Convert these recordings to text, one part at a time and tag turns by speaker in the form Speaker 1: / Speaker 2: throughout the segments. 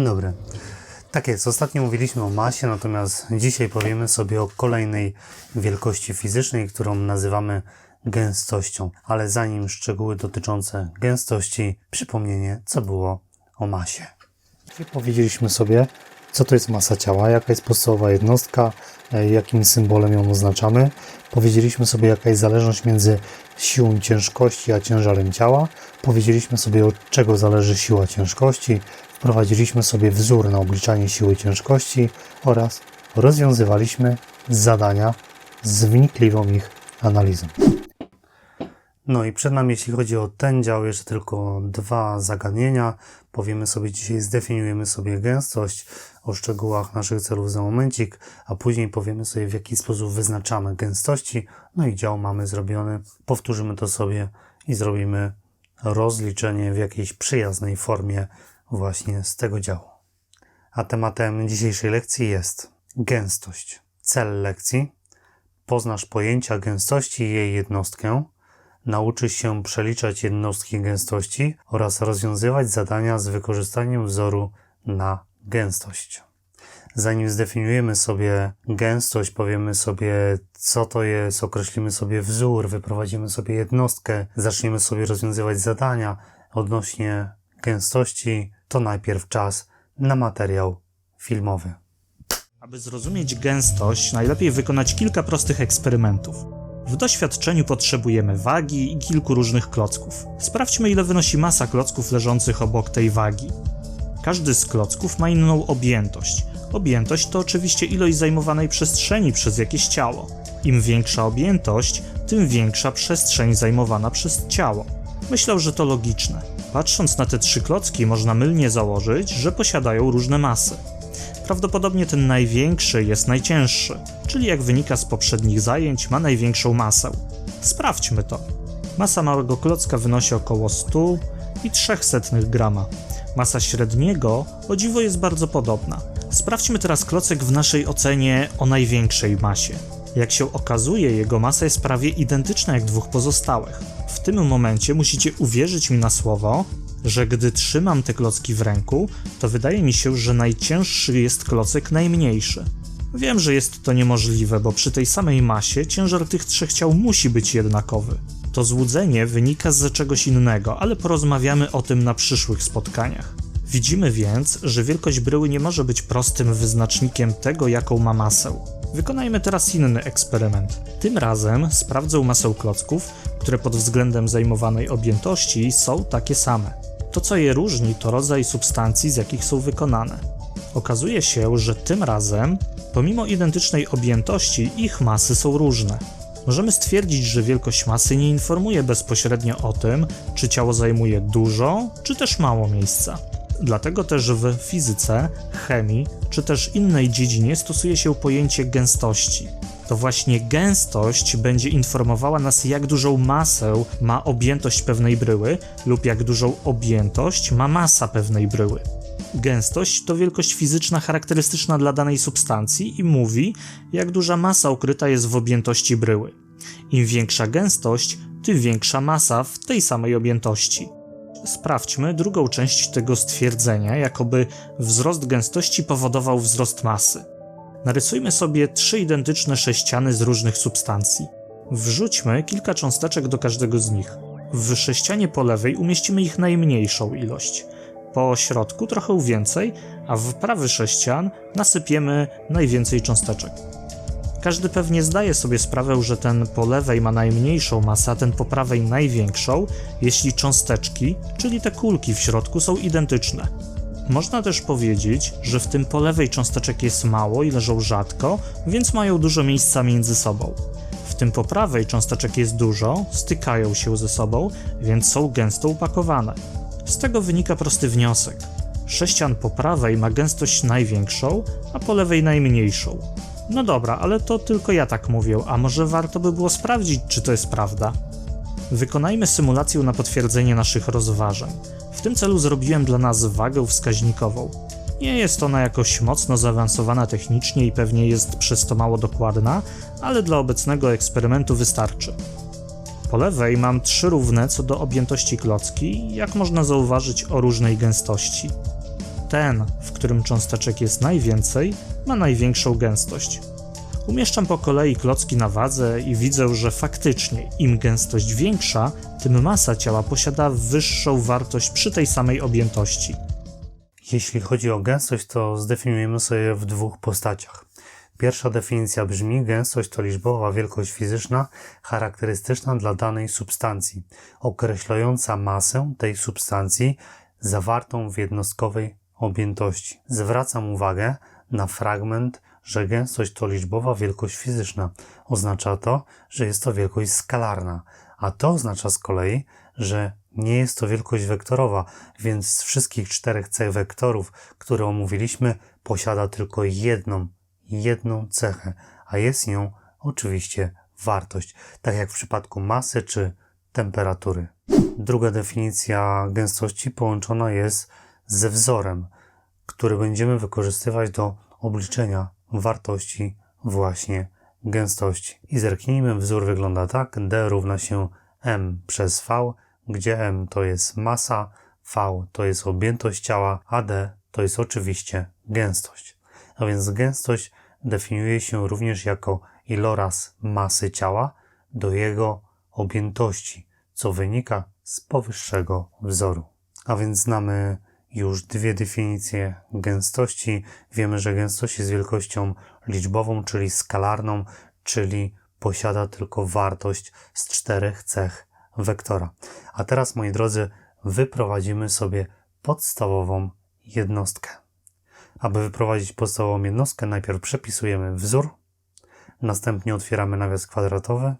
Speaker 1: Dzień dobry. Tak jest, ostatnio mówiliśmy o masie, natomiast dzisiaj powiemy sobie o kolejnej wielkości fizycznej, którą nazywamy gęstością. Ale zanim szczegóły dotyczące gęstości, przypomnienie, co było o masie. Powiedzieliśmy sobie, co to jest masa ciała, jaka jest podstawowa jednostka, e, jakim symbolem ją oznaczamy. Powiedzieliśmy sobie, jaka jest zależność między siłą ciężkości a ciężarem ciała. Powiedzieliśmy sobie, od czego zależy siła ciężkości. Wprowadziliśmy sobie wzór na obliczanie siły ciężkości oraz rozwiązywaliśmy zadania z wnikliwą ich analizą. No i przed nami, jeśli chodzi o ten dział, jeszcze tylko dwa zagadnienia. Powiemy sobie dzisiaj, zdefiniujemy sobie gęstość, o szczegółach naszych celów za momencik, a później powiemy sobie, w jaki sposób wyznaczamy gęstości. No i dział mamy zrobiony. Powtórzymy to sobie i zrobimy rozliczenie w jakiejś przyjaznej formie właśnie z tego działu. A tematem dzisiejszej lekcji jest gęstość. Cel lekcji poznasz pojęcia gęstości i jej jednostkę, nauczysz się przeliczać jednostki gęstości oraz rozwiązywać zadania z wykorzystaniem wzoru na gęstość. Zanim zdefiniujemy sobie gęstość, powiemy sobie, co to jest, określimy sobie wzór, wyprowadzimy sobie jednostkę, zaczniemy sobie rozwiązywać zadania odnośnie gęstości, to najpierw czas na materiał filmowy.
Speaker 2: Aby zrozumieć gęstość, najlepiej wykonać kilka prostych eksperymentów. W doświadczeniu potrzebujemy wagi i kilku różnych klocków. Sprawdźmy, ile wynosi masa klocków leżących obok tej wagi. Każdy z klocków ma inną objętość. Objętość to oczywiście ilość zajmowanej przestrzeni przez jakieś ciało. Im większa objętość, tym większa przestrzeń zajmowana przez ciało. Myślę, że to logiczne. Patrząc na te trzy klocki, można mylnie założyć, że posiadają różne masy. Prawdopodobnie ten największy jest najcięższy, czyli jak wynika z poprzednich zajęć, ma największą masę. Sprawdźmy to. Masa małego klocka wynosi około 100 i 300 grama. Masa średniego, o dziwo, jest bardzo podobna. Sprawdźmy teraz klocek w naszej ocenie o największej masie. Jak się okazuje, jego masa jest prawie identyczna jak dwóch pozostałych. W tym momencie musicie uwierzyć mi na słowo, że gdy trzymam te klocki w ręku, to wydaje mi się, że najcięższy jest klocek najmniejszy. Wiem, że jest to niemożliwe, bo przy tej samej masie ciężar tych trzech ciał musi być jednakowy. To złudzenie wynika z czegoś innego, ale porozmawiamy o tym na przyszłych spotkaniach. Widzimy więc, że wielkość bryły nie może być prostym wyznacznikiem tego, jaką ma masę. Wykonajmy teraz inny eksperyment. Tym razem sprawdzę masę klocków, które pod względem zajmowanej objętości są takie same. To, co je różni, to rodzaj substancji, z jakich są wykonane. Okazuje się, że tym razem, pomimo identycznej objętości, ich masy są różne. Możemy stwierdzić, że wielkość masy nie informuje bezpośrednio o tym, czy ciało zajmuje dużo, czy też mało miejsca. Dlatego też w fizyce, chemii, czy też innej dziedzinie stosuje się pojęcie gęstości. To właśnie gęstość będzie informowała nas, jak dużą masę ma objętość pewnej bryły, lub jak dużą objętość ma masa pewnej bryły. Gęstość to wielkość fizyczna charakterystyczna dla danej substancji i mówi, jak duża masa ukryta jest w objętości bryły. Im większa gęstość, tym większa masa w tej samej objętości. Sprawdźmy drugą część tego stwierdzenia, jakoby wzrost gęstości powodował wzrost masy. Narysujmy sobie trzy identyczne sześciany z różnych substancji. Wrzućmy kilka cząsteczek do każdego z nich. W sześcianie po lewej umieścimy ich najmniejszą ilość. Po środku trochę więcej, a w prawy sześcian nasypiemy najwięcej cząsteczek. Każdy pewnie zdaje sobie sprawę, że ten po lewej ma najmniejszą masę, a ten po prawej największą, jeśli cząsteczki, czyli te kulki w środku są identyczne. Można też powiedzieć, że w tym po lewej cząsteczek jest mało i leżą rzadko, więc mają dużo miejsca między sobą. W tym po prawej cząsteczek jest dużo, stykają się ze sobą, więc są gęsto upakowane. Z tego wynika prosty wniosek. Sześcian po prawej ma gęstość największą, a po lewej najmniejszą. No dobra, ale to tylko ja tak mówię, a może warto by było sprawdzić, czy to jest prawda? Wykonajmy symulację na potwierdzenie naszych rozważań. W tym celu zrobiłem dla nas wagę wskaźnikową. Nie jest ona jakoś mocno zaawansowana technicznie i pewnie jest przez to mało dokładna, ale dla obecnego eksperymentu wystarczy. Po lewej mam trzy równe co do objętości klocki, jak można zauważyć o różnej gęstości. Ten, w którym cząsteczek jest najwięcej, ma największą gęstość. Umieszczam po kolei klocki na wadze i widzę, że faktycznie im gęstość większa, tym masa ciała posiada wyższą wartość przy tej samej objętości.
Speaker 1: Jeśli chodzi o gęstość, to zdefiniujemy sobie w dwóch postaciach. Pierwsza definicja brzmi: gęstość to liczbowa wielkość fizyczna charakterystyczna dla danej substancji, określająca masę tej substancji zawartą w jednostkowej objętości. Zwracam uwagę na fragment, że gęstość to liczbowa wielkość fizyczna. Oznacza to, że jest to wielkość skalarna, a to oznacza z kolei, że nie jest to wielkość wektorowa, więc z wszystkich czterech cech wektorów, które omówiliśmy, posiada tylko jedną, jedną cechę, a jest nią oczywiście wartość, tak jak w przypadku masy czy temperatury. Druga definicja gęstości połączona jest ze wzorem, który będziemy wykorzystywać do obliczenia wartości właśnie gęstości. I zerknijmy, wzór wygląda tak, d równa się m przez v, gdzie m to jest masa, v to jest objętość ciała, a d to jest oczywiście gęstość. A więc gęstość definiuje się również jako iloraz masy ciała do jego objętości, co wynika z powyższego wzoru. A więc znamy już dwie definicje gęstości. Wiemy, że gęstość jest wielkością liczbową, czyli skalarną, czyli posiada tylko wartość z czterech cech wektora. A teraz, moi drodzy, wyprowadzimy sobie podstawową jednostkę. Aby wyprowadzić podstawową jednostkę, najpierw przepisujemy wzór, następnie otwieramy nawias kwadratowy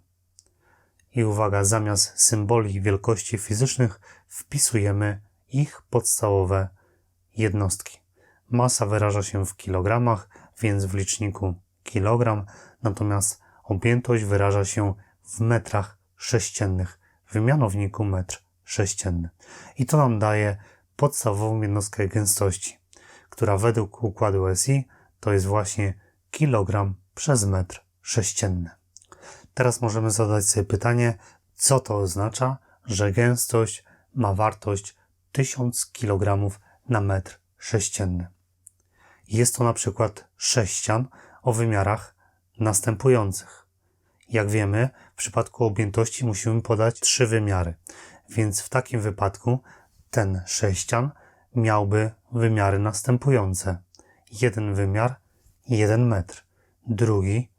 Speaker 1: i uwaga, zamiast symboli wielkości fizycznych wpisujemy ich podstawowe jednostki. Masa wyraża się w kilogramach, więc w liczniku kilogram, natomiast objętość wyraża się w metrach sześciennych, w mianowniku metr sześcienny. I to nam daje podstawową jednostkę gęstości, która według układu SI to jest właśnie kilogram przez metr sześcienny. Teraz możemy zadać sobie pytanie, co to oznacza, że gęstość ma wartość 1000 kg na metr sześcienny. Jest to na przykład sześcian o wymiarach następujących. Jak wiemy, w przypadku objętości musimy podać trzy wymiary, więc w takim wypadku ten sześcian miałby wymiary następujące. Jeden wymiar, jeden metr, drugi,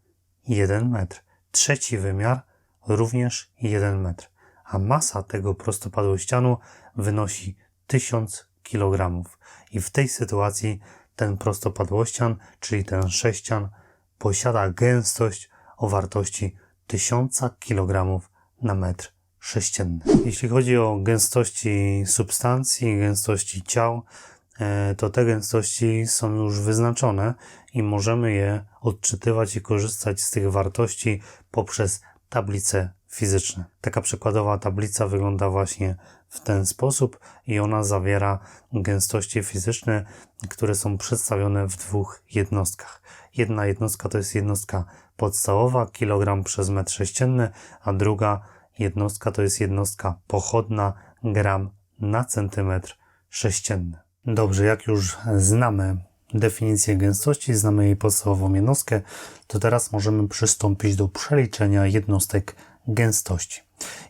Speaker 1: jeden metr, trzeci wymiar, również jeden metr, a masa tego prostopadłościanu wynosi 1000 kg. I w tej sytuacji ten prostopadłościan, czyli ten sześcian, posiada gęstość o wartości 1000 kg na metr sześcienny. Jeśli chodzi o gęstości substancji, gęstości ciał, e, to te gęstości są już wyznaczone i możemy je odczytywać i korzystać z tych wartości poprzez tablice fizyczne. Taka przykładowa tablica wygląda właśnie w ten sposób i ona zawiera gęstości fizyczne, które są przedstawione w dwóch jednostkach. Jedna jednostka to jest jednostka podstawowa, kilogram przez metr sześcienny, a druga jednostka to jest jednostka pochodna, gram na centymetr sześcienny. Dobrze, jak już znamy definicję gęstości, znamy jej podstawową jednostkę, to teraz możemy przystąpić do przeliczenia jednostek gęstości.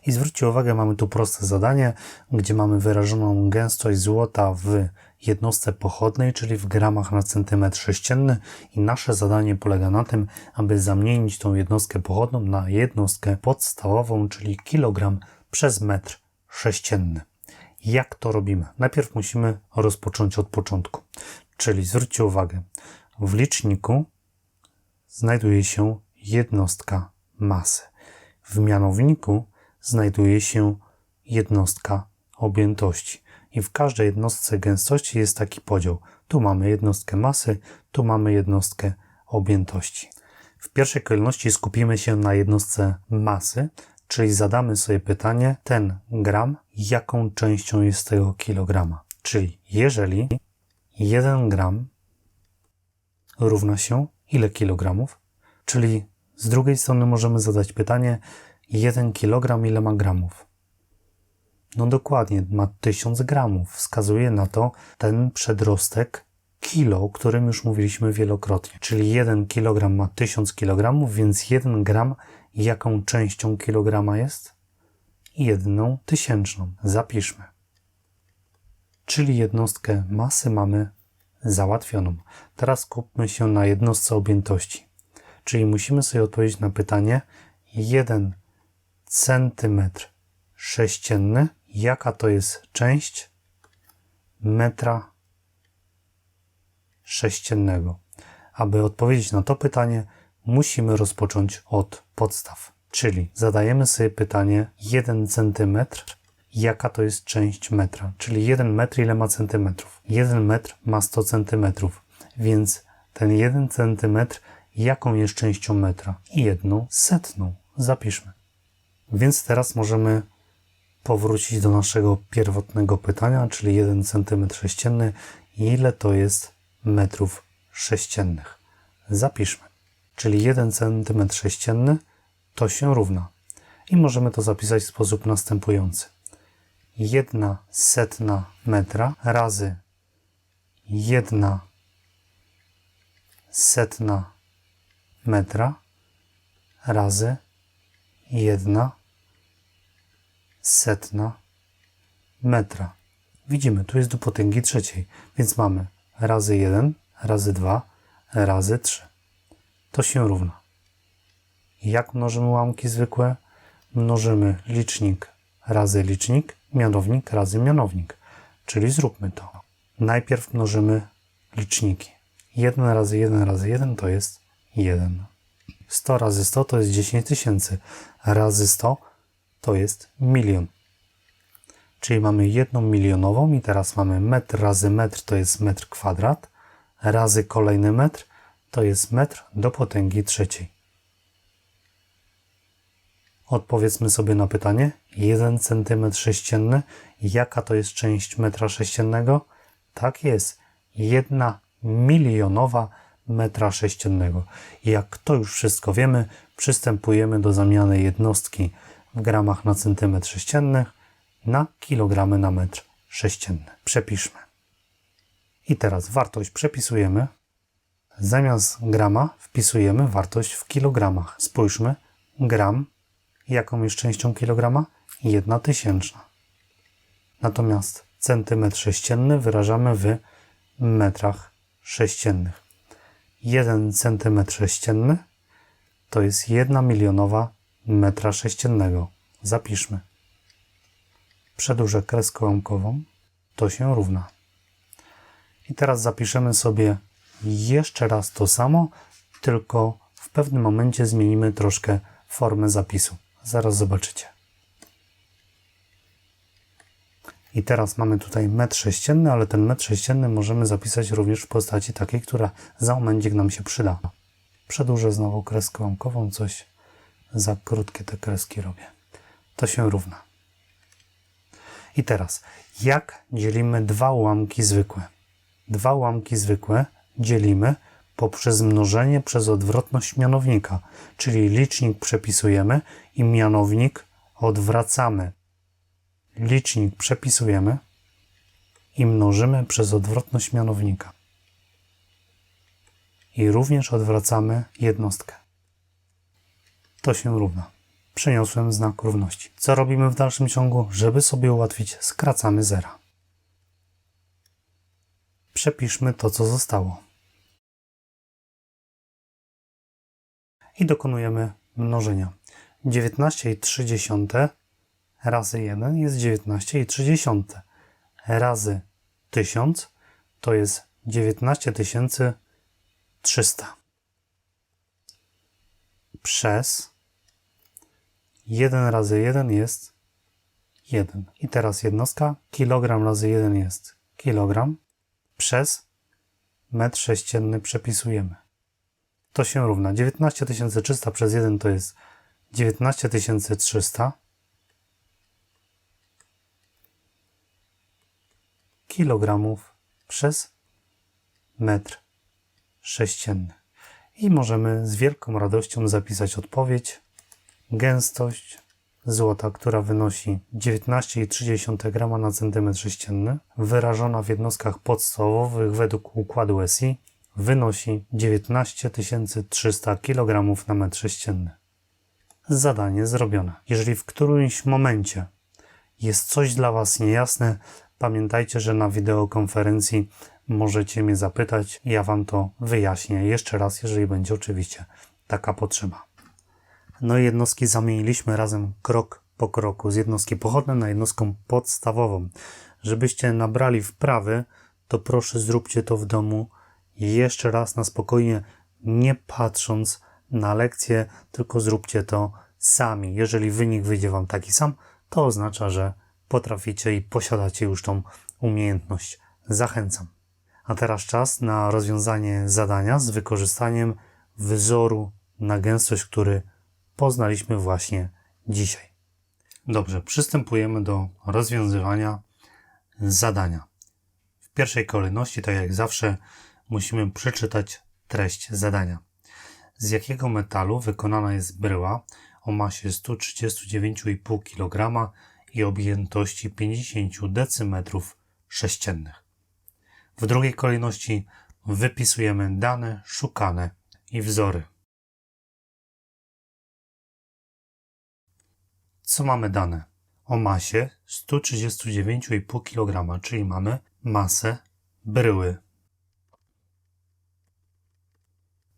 Speaker 1: I zwróćcie uwagę, mamy tu proste zadanie, gdzie mamy wyrażoną gęstość złota w jednostce pochodnej, czyli w gramach na centymetr sześcienny i nasze zadanie polega na tym, aby zamienić tą jednostkę pochodną na jednostkę podstawową, czyli kilogram przez metr sześcienny. Jak to robimy? Najpierw musimy rozpocząć od początku. Czyli zwróćcie uwagę, w liczniku znajduje się jednostka masy. W mianowniku znajduje się jednostka objętości. I w każdej jednostce gęstości jest taki podział. Tu mamy jednostkę masy, tu mamy jednostkę objętości. W pierwszej kolejności skupimy się na jednostce masy, czyli zadamy sobie pytanie, ten gram, jaką częścią jest tego kilograma. Czyli jeżeli 1 gram równa się ile kilogramów? Czyli z drugiej strony możemy zadać pytanie, 1 kilogram ile ma gramów? No dokładnie, ma 1000 gramów. Wskazuje na to ten przedrostek kilo, o którym już mówiliśmy wielokrotnie. Czyli 1 kg ma 1000 kg, więc 1 gram jaką częścią kilograma jest? Jedną tysięczną. Zapiszmy. Czyli jednostkę masy mamy załatwioną. Teraz skupmy się na jednostce objętości. Czyli musimy sobie odpowiedzieć na pytanie 1 centymetr sześcienny, jaka to jest część metra sześciennego. Aby odpowiedzieć na to pytanie, musimy rozpocząć od podstaw. Czyli zadajemy sobie pytanie 1 centymetr, jaka to jest część metra. Czyli 1 metr ile ma centymetrów? 1 metr ma 100 centymetrów, więc ten 1 centymetr jaką jest częścią metra? Jedną setną. Zapiszmy. Więc teraz możemy powrócić do naszego pierwotnego pytania, czyli 1 cm sześcienny. Ile to jest metrów sześciennych? Zapiszmy. Czyli 1 cm sześcienny to się równa. I możemy to zapisać w sposób następujący. 1 setna metra razy 1 setna metra razy 1 setna metra. Widzimy, tu jest do potęgi trzeciej, więc mamy razy 1, razy 2, razy 3. To się równa. Jak mnożymy ułamki zwykłe? Mnożymy licznik razy licznik, mianownik razy mianownik. Czyli zróbmy to. Najpierw mnożymy liczniki. 1 razy 1 razy 1 to jest 1. 100 razy 100 to jest 10 tysięcy. Razy 100 to jest milion. Czyli mamy jedną milionową i teraz mamy metr razy metr to jest metr kwadrat, razy kolejny metr to jest metr do potęgi trzeciej. Odpowiedzmy sobie na pytanie. 1 cm sześcienny. Jaka to jest część metra sześciennego? Tak jest. Jedna milionowa metra sześciennego. Jak to już wszystko wiemy, przystępujemy do zamiany jednostki w gramach na centymetr sześcienny na kilogramy na metr sześcienny. Przepiszmy. I teraz wartość przepisujemy. Zamiast grama wpisujemy wartość w kilogramach. Spójrzmy. Gram jaką jest częścią kilograma? Jedna tysięczna. Natomiast centymetr sześcienny wyrażamy w metrach sześciennych. 1 centymetr sześcienny to jest 1 milionowa metra sześciennego. Zapiszmy. Przedłużę kreskę łamkową. To się równa. I teraz zapiszemy sobie jeszcze raz to samo, tylko w pewnym momencie zmienimy troszkę formę zapisu. Zaraz zobaczycie. I teraz mamy tutaj metr sześcienny, ale ten metr sześcienny możemy zapisać również w postaci takiej, która za momencik nam się przyda. Przedłużę znowu kreskę łamkową, coś za krótkie te kreski robię. To się równa. I teraz, jak dzielimy dwa ułamki zwykłe? Dwa ułamki zwykłe dzielimy poprzez mnożenie przez odwrotność mianownika, czyli licznik przepisujemy i mianownik odwracamy. Licznik przepisujemy i mnożymy przez odwrotność mianownika. I również odwracamy jednostkę. To się równa. Przeniosłem znak równości. Co robimy w dalszym ciągu? Żeby sobie ułatwić, skracamy zera. Przepiszmy to, co zostało. I dokonujemy mnożenia. 19,3 razy 1 jest 19,3 razy 1000 to jest 19300 przez 1 razy 1 jest 1. I teraz jednostka kilogram razy 1 jest kilogram. Przez metr sześcienny przepisujemy. To się równa. 19300 przez 1 to jest 19300 kilogramów przez metr sześcienny. I możemy z wielką radością zapisać odpowiedź. Gęstość złota, która wynosi 19,3 g na centymetr sześcienny, wyrażona w jednostkach podstawowych według układu SI, wynosi 19 300 kg na metr sześcienny. Zadanie zrobione. Jeżeli w którymś momencie jest coś dla Was niejasne, pamiętajcie, że na wideokonferencji możecie mnie zapytać, ja Wam to wyjaśnię jeszcze raz, jeżeli będzie oczywiście taka potrzeba. No i jednostki zamieniliśmy razem krok po kroku z jednostki pochodnej na jednostką podstawową. Żebyście nabrali wprawy, to proszę zróbcie to w domu jeszcze raz na spokojnie, nie patrząc na lekcję, tylko zróbcie to sami. Jeżeli wynik wyjdzie Wam taki sam, to oznacza, że potraficie i posiadacie już tą umiejętność. Zachęcam. A teraz czas na rozwiązanie zadania z wykorzystaniem wzoru na gęstość, który poznaliśmy właśnie dzisiaj. Dobrze, przystępujemy do rozwiązywania zadania. W pierwszej kolejności, tak jak zawsze, musimy przeczytać treść zadania. Z jakiego metalu wykonana jest bryła o masie 139,5 kg i objętości 50 decymetrów sześciennych? W drugiej kolejności wypisujemy dane szukane i wzory. Co mamy dane? O masie 139,5 kg, czyli mamy masę bryły.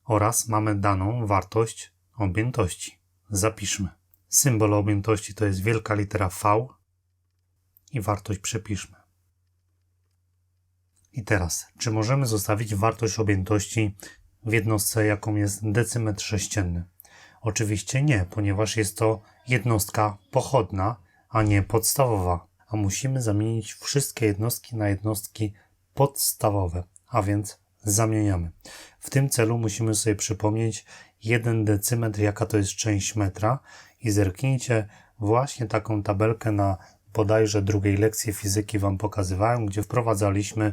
Speaker 1: Oraz mamy daną wartość objętości. Zapiszmy. Symbol objętości to jest wielka litera V i wartość przepiszmy. I teraz, czy możemy zostawić wartość objętości w jednostce, jaką jest decymetr sześcienny? Oczywiście nie, ponieważ jest to jednostka pochodna, a nie podstawowa, a musimy zamienić wszystkie jednostki na jednostki podstawowe, a więc zamieniamy. W tym celu musimy sobie przypomnieć 1 decymetr, jaka to jest część metra i zerknijcie właśnie taką tabelkę na bodajże drugiej lekcji fizyki Wam pokazywałem, gdzie wprowadzaliśmy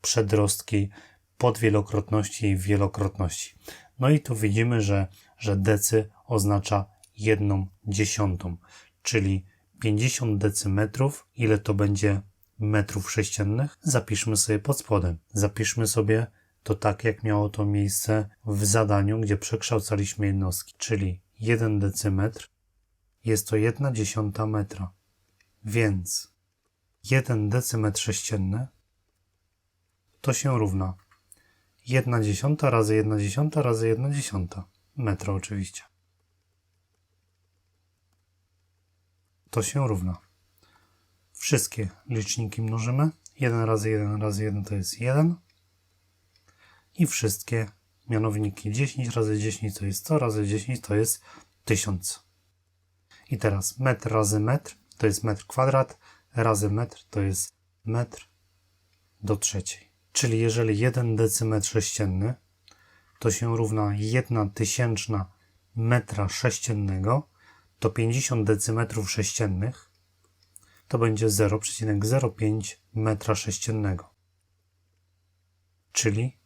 Speaker 1: przedrostki podwielokrotności i wielokrotności. No i tu widzimy, że, że decy oznacza jedną dziesiątą, czyli 50 decymetrów, ile to będzie metrów sześciennych, zapiszmy sobie pod spodem. Zapiszmy sobie to tak, jak miało to miejsce w zadaniu, gdzie przekształcaliśmy jednostki, czyli 1 decymetr jest to 1 dziesiąta metra. Więc 1 decymetr sześcienny to się równa 1 dziesiąta razy 1 dziesiąta razy 1 dziesiąta metra oczywiście. To się równa. Wszystkie liczniki mnożymy. 1 razy 1 razy 1 to jest 1. I wszystkie mianowniki 10 razy 10 to jest 100 razy 10 to jest 1000. I teraz metr razy metr to jest metr kwadrat, razy metr to jest metr do trzeciej. Czyli jeżeli 1 decymetr sześcienny to się równa 1 tysięczna metra sześciennego, to 50 decymetrów sześciennych to będzie 0,05 metra sześciennego, czyli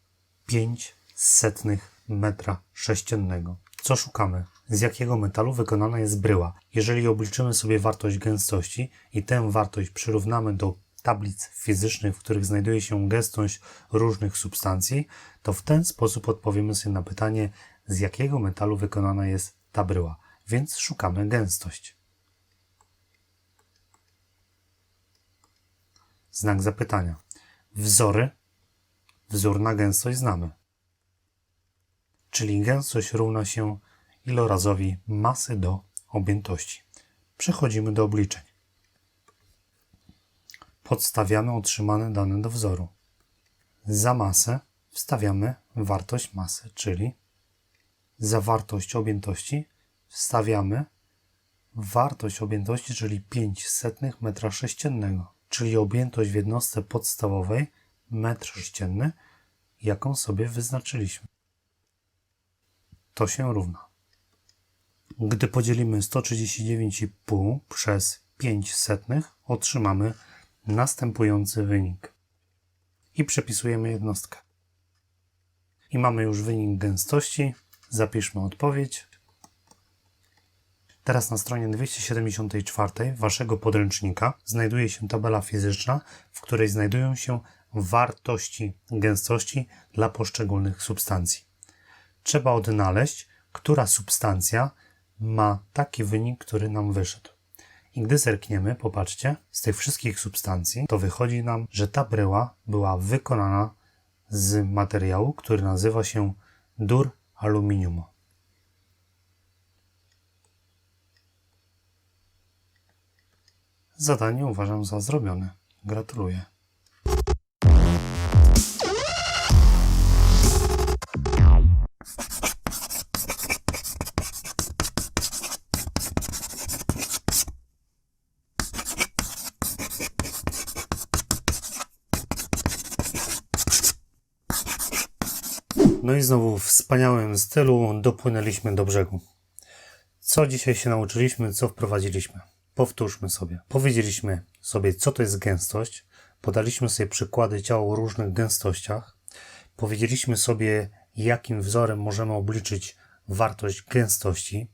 Speaker 1: 5 setnych metra sześciennego. Co szukamy? Z jakiego metalu wykonana jest bryła? Jeżeli obliczymy sobie wartość gęstości i tę wartość przyrównamy do tablic fizycznych, w których znajduje się gęstość różnych substancji, to w ten sposób odpowiemy sobie na pytanie, z jakiego metalu wykonana jest ta bryła. Więc szukamy gęstość. Znak zapytania. Wzory. Wzór na gęstość znamy. Czyli gęstość równa się ilorazowi masy do objętości. Przechodzimy do obliczeń. Podstawiamy otrzymane dane do wzoru. Za masę wstawiamy wartość masy, czyli za wartość objętości wstawiamy wartość objętości, czyli 5 setnych metra sześciennego, czyli objętość w jednostce podstawowej metr sześcienny, jaką sobie wyznaczyliśmy. To się równa. Gdy podzielimy 139,5 przez 5 setnych, otrzymamy następujący wynik. I przepisujemy jednostkę. I mamy już wynik gęstości. Zapiszmy odpowiedź. Teraz na stronie 274 waszego podręcznika znajduje się tabela fizyczna, w której znajdują się wartości gęstości dla poszczególnych substancji. Trzeba odnaleźć, która substancja ma taki wynik, który nam wyszedł. I gdy zerkniemy, popatrzcie, z tych wszystkich substancji, to wychodzi nam, że ta bryła była wykonana z materiału, który nazywa się dur aluminium. Zadanie uważam za zrobione. Gratuluję. Znowu w wspaniałym stylu dopłynęliśmy do brzegu. Co dzisiaj się nauczyliśmy, co wprowadziliśmy? Powtórzmy sobie. Powiedzieliśmy sobie, co to jest gęstość. Podaliśmy sobie przykłady ciał o różnych gęstościach. Powiedzieliśmy sobie, jakim wzorem możemy obliczyć wartość gęstości.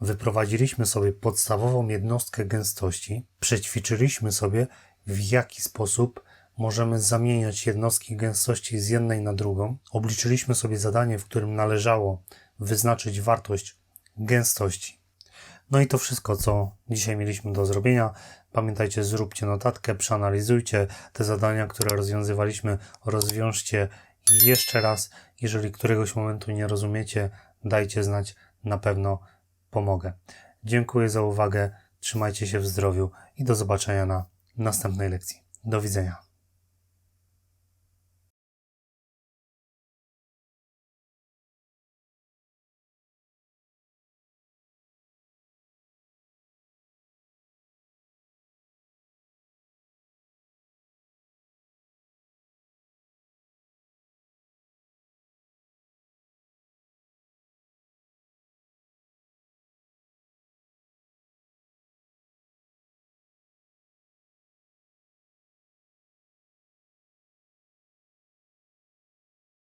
Speaker 1: Wyprowadziliśmy sobie podstawową jednostkę gęstości. Przećwiczyliśmy sobie, w jaki sposób możemy zamieniać jednostki gęstości z jednej na drugą. Obliczyliśmy sobie zadanie, w którym należało wyznaczyć wartość gęstości. No i to wszystko, co dzisiaj mieliśmy do zrobienia. Pamiętajcie, zróbcie notatkę, przeanalizujcie te zadania, które rozwiązywaliśmy, rozwiążcie jeszcze raz. Jeżeli któregoś momentu nie rozumiecie, dajcie znać, na pewno pomogę. Dziękuję za uwagę, trzymajcie się w zdrowiu i do zobaczenia na następnej lekcji. Do widzenia.